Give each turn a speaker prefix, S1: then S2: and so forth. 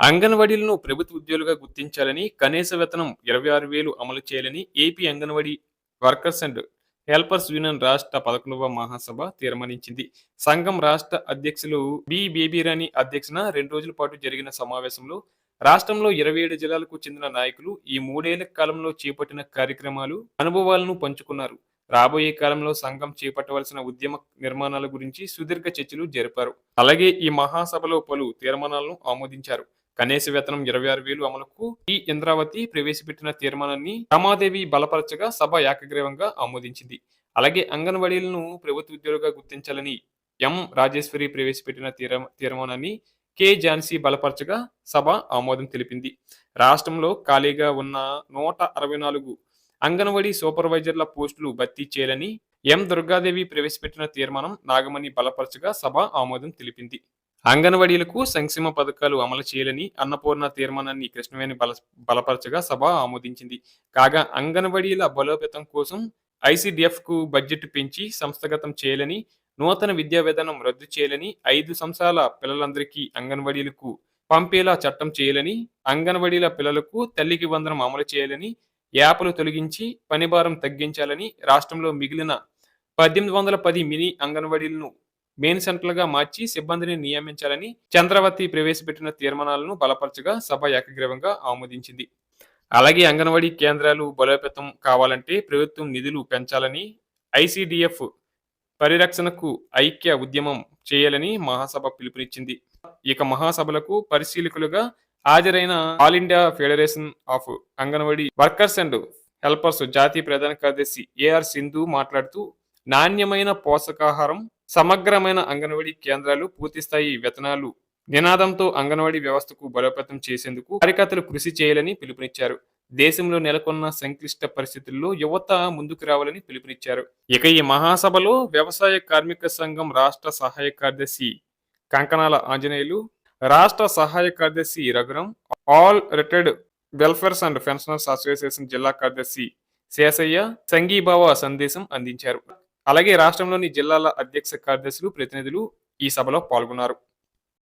S1: అంగన్వాడీలను ప్రభుత్వ ఉద్యోగులుగా గుర్తించాలని కనీస వేతనం ఇరవై ఆరు వేలు అమలు చేయాలని AP anganwadi workers and helpers union రాష్ట్ర పదకొండవ మహాసభ తీర్మానించింది. సంఘం రాష్ట్ర అధ్యక్షులు బి బేబీరాణి అధ్యక్షన రెండు రోజుల పాటు జరిగిన సమావేశంలో రాష్ట్రంలో ఇరవై ఏడు జిల్లాలకు చెందిన నాయకులు ఈ మూడేళ్ళ కాలంలో చేపట్టిన కార్యక్రమాలు అనుభవాలను పంచుకున్నారు. రాబోయే కాలంలో సంఘం చేపట్టవలసిన ఉద్యమ నిర్మాణాల గురించి సుదీర్ఘ చర్చలు జరిపారు. అలాగే ఈ మహాసభలో పలు తీర్మానాలను ఆమోదించారు. కనీస వేతనం ఇరవై ఆరు వేలు అమలుకు ఈ ఇంద్రావతి ప్రవేశపెట్టిన తీర్మానాన్ని రమాదేవి బలపరచగా సభ ఏకగ్రీవంగా ఆమోదించింది. అలాగే అంగన్వాడీలను ప్రభుత్వ ఉద్యోగులుగా గుర్తించాలని ఎం. రాజేశ్వరి ప్రవేశపెట్టిన తీర తీర్మానాన్ని కె. ఝాన్సీ బలపరచగా సభ ఆమోదం తెలిపింది. రాష్ట్రంలో ఖాళీగా ఉన్న నూట అరవై నాలుగు అంగన్వాడీ సూపర్వైజర్ల పోస్టులు భర్తీ చేయాలని ఎం. దుర్గాదేవి ప్రవేశపెట్టిన తీర్మానం నాగమణి బలపరచగా సభ ఆమోదం తెలిపింది. అంగన్వాడీలకు సంక్షేమ పథకాలు అమలు చేయాలని అన్నపూర్ణ తీర్మానాన్ని కృష్ణవేణి బల బలపరచగా సభ ఆమోదించింది. కాగా అంగన్వాడీల బలోపేతం కోసం ఐసిడిఎఫ్కు బడ్జెట్ పెంచి సంస్థగతం చేయాలని నూతన విద్యా విధానం రద్దు చేయాలని ఐదు సంవత్సరాల పిల్లలందరికీ అంగన్వాడీలకు పంపేలా చట్టం చేయాలని అంగన్వాడీల పిల్లలకు తల్లికి వందనం అమలు చేయాలని యాప్లు తొలగించి పనిభారం తగ్గించాలని రాష్ట్రంలో మిగిలిన పద్దెనిమిది వందల పది మినీ అంగన్వాడీలను మెయిన్ సెంటర్లుగా మార్చి సిబ్బందిని నియమించాలని చంద్రవతి ప్రవేశపెట్టిన తీర్మానాలను బలపరచగా సభ ఏకగ్రీవంగా ఆమోదించింది. అలాగే అంగన్వాడీ కేంద్రాలు బలోపేతం కావాలంటే ప్రభుత్వం నిధులు పెంచాలని ఐసిడిఎఫ్ పరిరక్షణకు ఐక్య ఉద్యమం చేయాలని మహాసభ పిలుపునిచ్చింది. ఇక మహాసభలకు పరిశీలకులుగా హాజరైన all India federation of anganwadi workers and helpers జాతీయ ప్రధాన కార్యదర్శి ఏఆర్ సింధు మాట్లాడుతూ నాణ్యమైన పోషకాహారం సమగ్రమైన అంగన్వాడీ కేంద్రాలు పూర్తిస్థాయి వేతనాలు నినాదంతో అంగన్వాడీ వ్యవస్థకు బలోపేతం చేసేందుకు కార్యకర్తలు కృషి చేయాలని పిలుపునిచ్చారు. దేశంలో నెలకొన్న సంక్లిష్ట పరిస్థితుల్లో యువత ముందుకు రావాలని పిలుపునిచ్చారు. ఇక ఈ మహాసభలో వ్యవసాయ కార్మిక సంఘం రాష్ట్ర సహాయ కార్యదర్శి కంకణాల ఆంజనేయులు రాష్ట్ర సహాయ కార్యదర్శి Raghuram all retired welfares and pensioners association జిల్లా కార్యదర్శి శేషయ్య సంఘీభావ సందేశం అందించారు. అలాగే రాష్ట్రంలోని జిల్లాల అధ్యక్ష కార్యదర్శులు ప్రతినిధులు ఈ సభలో పాల్గొన్నారు.